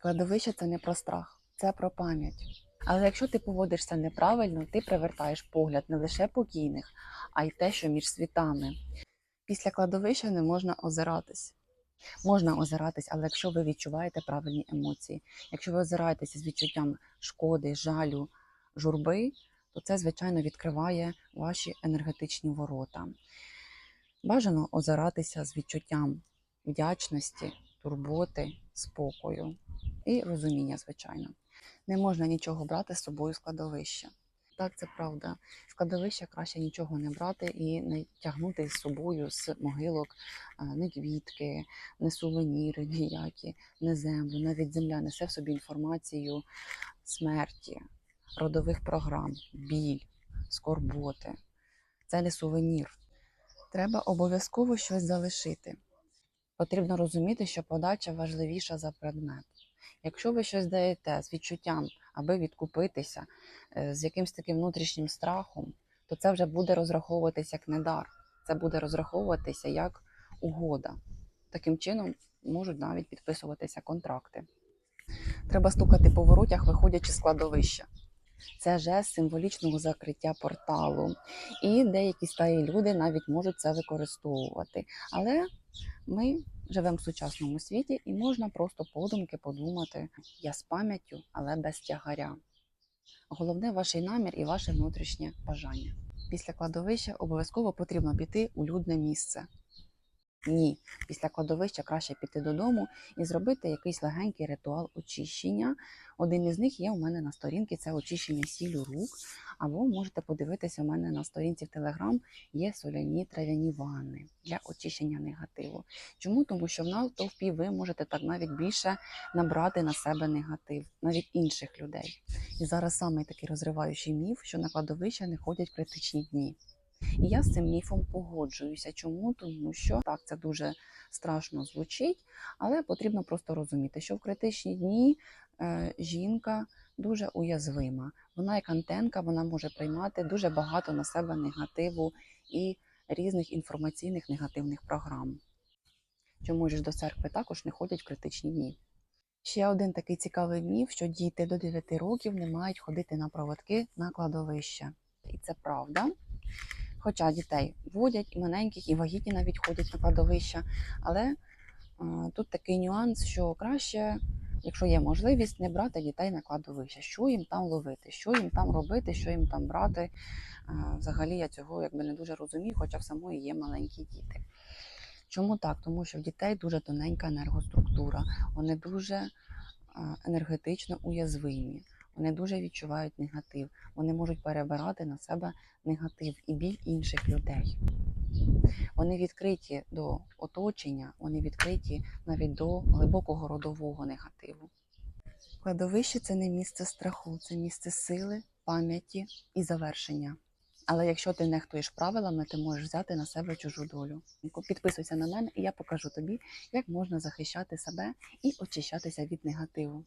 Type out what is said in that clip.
Кладовище це не про страх, це про пам'ять. Але якщо ти поводишся неправильно, ти привертаєш погляд не лише покійних, а й те, що між світами. Після кладовища не можна озиратись. Можна озиратись, але якщо ви відчуваєте правильні емоції, якщо ви озираєтеся з відчуттям шкоди, жалю, журби, то це, звичайно, відкриває ваші енергетичні ворота. Бажано озиратися з відчуттям вдячності, турботи, спокою і розуміння, звичайно. Не можна нічого брати з собою з кладовища. Так, це правда. З кладовища краще нічого не брати і не тягнути з собою з могилок не квітки, не сувеніри ніякі, не землю. Навіть земля несе в собі інформацію смерті, родових програм, біль, скорботи. Це не сувенір. Треба обов'язково щось залишити. Потрібно розуміти, що подача важливіша за предмет. Якщо ви щось даєте з відчуттям, аби відкупитися, е, з якимсь таким внутрішнім страхом, то це вже буде розраховуватися як не дар. Це буде розраховуватися як угода. Таким чином можуть навіть підписуватися контракти. Треба стукати по воротях, виходячи з кладовища. Це жест символічного закриття порталу. І деякі стаї люди навіть можуть це використовувати. Але ми живемо в сучасному світі і можна просто подумки подумати: я з пам'яттю, але без тягаря. Головне ваш намір і ваше внутрішнє бажання. Після кладовища обов'язково потрібно піти у людне місце. Ні, після кладовища краще піти додому і зробити якийсь легенький ритуал очищення. Один із них є у мене на сторінці це очищення сіллю рук. Або можете подивитися у мене на сторінці в Телеграм є соляні трав'яні ванни для очищення негативу. Чому? Тому що в натовпі ви можете так навіть більше набрати на себе негатив, навіть інших людей. І зараз саме такий розриваючий міф, що на кладовища не ходять критичні дні. І я з цим міфом погоджуюся. Чому? Тому що так це дуже страшно звучить, але потрібно просто розуміти, що в критичні дні е, жінка дуже уязвима. Вона як антенка, вона може приймати дуже багато на себе негативу і різних інформаційних негативних програм. Чому ж до церкви також не ходять в критичні дні? Ще один такий цікавий міф, що діти до 9 років не мають ходити на проводки на кладовище. І це правда. Хоча дітей водять і маленьких, і вагітні навіть ходять на кладовища. Але а, тут такий нюанс, що краще, якщо є можливість, не брати дітей на кладовище. Що їм там ловити, що їм там робити, що їм там брати. А, взагалі я цього якби не дуже розумію, хоча в самої є маленькі діти. Чому так? Тому що в дітей дуже тоненька енергоструктура, вони дуже енергетично уязвимі. Вони дуже відчувають негатив, вони можуть перебирати на себе негатив і біль інших людей. Вони відкриті до оточення, вони відкриті навіть до глибокого родового негативу. Кладовище це не місце страху, це місце сили, пам'яті і завершення. Але якщо ти нехтуєш правилами, ти можеш взяти на себе чужу долю. Підписуйся на мене, і я покажу тобі, як можна захищати себе і очищатися від негативу.